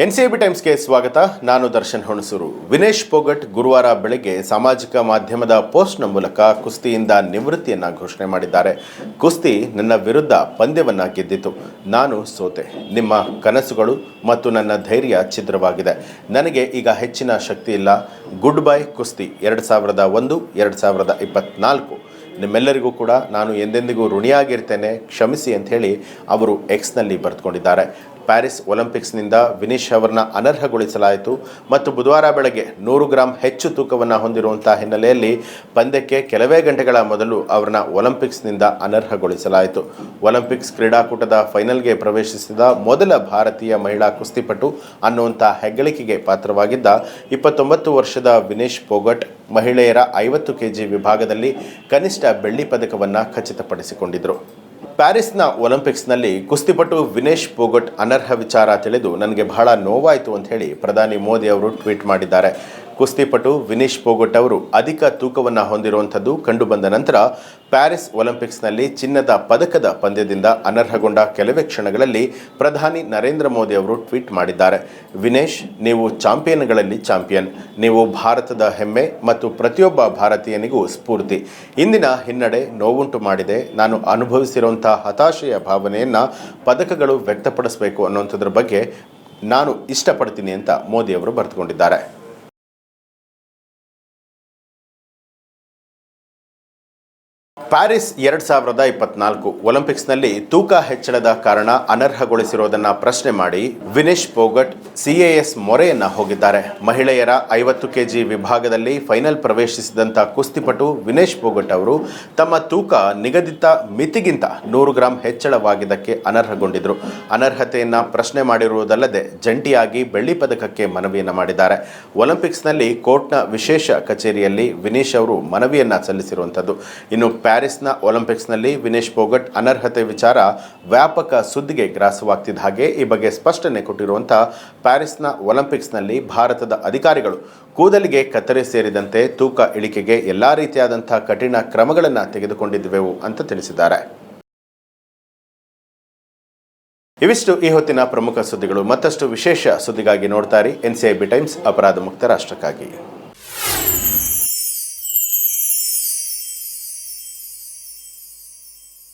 N C B ಟೈಮ್ಸ್ಗೆ ಸ್ವಾಗತ. ನಾನು ದರ್ಶನ್ ಹುಣಸೂರು. ವಿನೇಶ್ ಪೋಗಟ್ ಗುರುವಾರ ಬೆಳಗ್ಗೆ ಸಾಮಾಜಿಕ ಮಾಧ್ಯಮದ ಪೋಸ್ಟ್ನ ಮೂಲಕ ಕುಸ್ತಿಯಿಂದ ನಿವೃತ್ತಿಯನ್ನು ಘೋಷಣೆ ಮಾಡಿದ್ದಾರೆ. ಕುಸ್ತಿ ನನ್ನ ವಿರುದ್ಧ ಪಂದ್ಯವನ್ನು ಗೆದ್ದಿತು. ನಾನು ಸೋತೆ. ನಿಮ್ಮ ಕನಸುಗಳು ಮತ್ತು ನನ್ನ ಧೈರ್ಯ ಛಿದ್ರವಾಗಿದೆ. ನನಗೆ ಈಗ ಹೆಚ್ಚಿನ ಶಕ್ತಿ ಇಲ್ಲ. ಗುಡ್ ಬೈ ಕುಸ್ತಿ. ಎರಡು ಸಾವಿರದ ಒಂದು, ಎರಡು ಸಾವಿರದ ಇಪ್ಪತ್ನಾಲ್ಕು. ನಿಮ್ಮೆಲ್ಲರಿಗೂ ಕೂಡ ನಾನು ಎಂದೆಂದಿಗೂ ಋಣಿಯಾಗಿರ್ತೇನೆ. ಕ್ಷಮಿಸಿ ಅಂತ ಹೇಳಿ ಅವರು ಎಕ್ಸ್ನಲ್ಲಿ ಬರೆದುಕೊಂಡಿದ್ದಾರೆ. ಪ್ಯಾರಿಸ್ ಒಲಿಂಪಿಕ್ಸ್ನಿಂದ ವಿನೀಶ್ ಅವರನ್ನ ಅನರ್ಹಗೊಳಿಸಲಾಯಿತು ಮತ್ತು ಬುಧವಾರ ಬೆಳಗ್ಗೆ ನೂರು ಗ್ರಾಂ ಹೆಚ್ಚು ತೂಕವನ್ನು ಹೊಂದಿರುವಂತಹ ಹಿನ್ನೆಲೆಯಲ್ಲಿ ಪಂದ್ಯಕ್ಕೆ ಕೆಲವೇ ಗಂಟೆಗಳ ಮೊದಲು ಅವರನ್ನ ಒಲಿಂಪಿಕ್ಸ್ನಿಂದ ಅನರ್ಹಗೊಳಿಸಲಾಯಿತು. ಒಲಿಂಪಿಕ್ಸ್ ಕ್ರೀಡಾಕೂಟದ ಫೈನಲ್ಗೆ ಪ್ರವೇಶಿಸಿದ ಮೊದಲ ಭಾರತೀಯ ಮಹಿಳಾ ಕುಸ್ತಿಪಟು ಅನ್ನುವಂಥ ಹೆಗ್ಗಳಿಕೆಗೆ ಪಾತ್ರವಾಗಿದ್ದ ಇಪ್ಪತ್ತೊಂಬತ್ತು ವರ್ಷದ ವಿನೇಶ್ ಪೋಗಟ್ ಮಹಿಳೆಯರ ಐವತ್ತು ಕೆಜಿ ವಿಭಾಗದಲ್ಲಿ ಕನಿಷ್ಠ ಬೆಳ್ಳಿ ಪದಕವನ್ನು ಖಚಿತಪಡಿಸಿಕೊಂಡಿದ್ದರು ಪ್ಯಾರಿಸ್ನ ಒಲಿಂಪಿಕ್ಸ್ನಲ್ಲಿ ಕುಸ್ತಿಪಟು ವಿನೇಶ್ ಪೋಗಟ್ ಅನರ್ಹ ವಿಚಾರ ತಿಳಿದು, ನನಗೆ ಬಹಳ ನೋವಾಯಿತು ಅಂತ ಹೇಳಿ ಪ್ರಧಾನಿ ಮೋದಿ ಅವರು ಟ್ವೀಟ್ ಮಾಡಿದ್ದಾರೆ. ಕುಸ್ತಿಪಟು ವಿನೇಶ್ ಪೋಗೊಟ್ ಅವರು ಅಧಿಕ ತೂಕವನ್ನು ಹೊಂದಿರುವಂಥದ್ದು ಕಂಡುಬಂದ ನಂತರ ಪ್ಯಾರಿಸ್ ಒಲಿಂಪಿಕ್ಸ್ನಲ್ಲಿ ಚಿನ್ನದ ಪದಕದ ಪಂದ್ಯದಿಂದ ಅನರ್ಹಗೊಂಡ ಕೆಲವೇ ಕ್ಷಣಗಳಲ್ಲಿ ಪ್ರಧಾನಿ ನರೇಂದ್ರ ಮೋದಿ ಅವರು ಟ್ವೀಟ್ ಮಾಡಿದ್ದಾರೆ. ವಿನೇಶ್, ನೀವು ಚಾಂಪಿಯನ್ಗಳಲ್ಲಿ ಚಾಂಪಿಯನ್. ನೀವು ಭಾರತದ ಹೆಮ್ಮೆ ಮತ್ತು ಪ್ರತಿಯೊಬ್ಬ ಭಾರತೀಯನಿಗೂ ಸ್ಫೂರ್ತಿ. ಇಂದಿನ ಹಿನ್ನಡೆ ನೋವುಂಟು ಮಾಡಿದೆ. ನಾನು ಅನುಭವಿಸಿರುವಂಥ ಹತಾಶೆಯ ಭಾವನೆಯನ್ನು ಪದಕಗಳು ವ್ಯಕ್ತಪಡಿಸಬೇಕು ಅನ್ನುವಂಥದ್ರ ಬಗ್ಗೆ ನಾನು ಇಷ್ಟಪಡ್ತೀನಿ ಅಂತ ಮೋದಿ ಅವರು ಬರೆದುಕೊಂಡಿದ್ದಾರೆ. ಪ್ಯಾರಿಸ್ ಎರಡು ಸಾವಿರದ ಇಪ್ಪತ್ನಾಲ್ಕು ಒಲಿಂಪಿಕ್ಸ್ನಲ್ಲಿ ತೂಕ ಹೆಚ್ಚಳದ ಕಾರಣ ಅನರ್ಹಗೊಳಿಸಿರೋದನ್ನ ಪ್ರಶ್ನೆ ಮಾಡಿ ವಿನೇಶ್ ಪೋಗಟ್ ಸಿಎಎಸ್ ಮೊರೆಯನ್ನ ಹೋಗಿದ್ದಾರೆ. ಮಹಿಳೆಯರ ಐವತ್ತು ಕೆಜಿ ವಿಭಾಗದಲ್ಲಿ ಫೈನಲ್ ಪ್ರವೇಶಿಸಿದಂಥ ಕುಸ್ತಿಪಟು ವಿನೇಶ್ ಪೋಗಟ್ ಅವರು ತಮ್ಮ ತೂಕ ನಿಗದಿತ ಮಿತಿಗಿಂತ ನೂರು ಗ್ರಾಂ ಹೆಚ್ಚಳವಾಗಿದ್ದಕ್ಕೆ ಅನರ್ಹಗೊಂಡಿದ್ರು. ಅನರ್ಹತೆಯನ್ನ ಪ್ರಶ್ನೆ ಮಾಡಿರುವುದಲ್ಲದೆ ಜಂಟಿಯಾಗಿ ಬೆಳ್ಳಿ ಪದಕಕ್ಕೆ ಮನವಿಯನ್ನ ಮಾಡಿದ್ದಾರೆ. ಒಲಿಂಪಿಕ್ಸ್ನಲ್ಲಿ ಕೋರ್ಟ್ನ ವಿಶೇಷ ಕಚೇರಿಯಲ್ಲಿ ವಿನೇಶ್ ಅವರು ಮನವಿಯನ್ನ ಸಲ್ಲಿಸಿರುವಂಥದ್ದು ಇನ್ನು ಪ್ಯಾರಿಸ್ನ ಒಲಿಂಪಿಕ್ಸ್ನಲ್ಲಿ ವಿನೇಶ್ ಪೋಗಟ್ ಅನರ್ಹತೆ ವಿಚಾರ ವ್ಯಾಪಕ ಸುದ್ದಿಗೆ ಗ್ರಾಸವಾಗ್ತಿದ್ದ ಹಾಗೆ ಈ ಬಗ್ಗೆ ಸ್ಪಷ್ಟನೆ ಕೊಟ್ಟಿರುವಂಥ ಪ್ಯಾರಿಸ್ನ ಒಲಿಂಪಿಕ್ಸ್ನಲ್ಲಿ ಭಾರತದ ಅಧಿಕಾರಿಗಳು ಕೂದಲಿಗೆ ಕತ್ತರಿ ಸೇರಿದಂತೆ ತೂಕ ಇಳಿಕೆಗೆ ಎಲ್ಲ ರೀತಿಯಾದಂಥ ಕಠಿಣ ಕ್ರಮಗಳನ್ನು ತೆಗೆದುಕೊಂಡಿದ್ದೆವು ಅಂತ ತಿಳಿಸಿದ್ದಾರೆ. ಇವಿಷ್ಟು ಈ ಹೊತ್ತಿನ ಪ್ರಮುಖ ಸುದ್ದಿಗಳು. ಮತ್ತಷ್ಟು ವಿಶೇಷ ಸುದ್ದಿಗಾಗಿ ನೋಡ್ತಾರೆ N C I B times, ಅಪರಾಧ ಮುಕ್ತ ರಾಷ್ಟ್ರಕ್ಕಾಗಿ.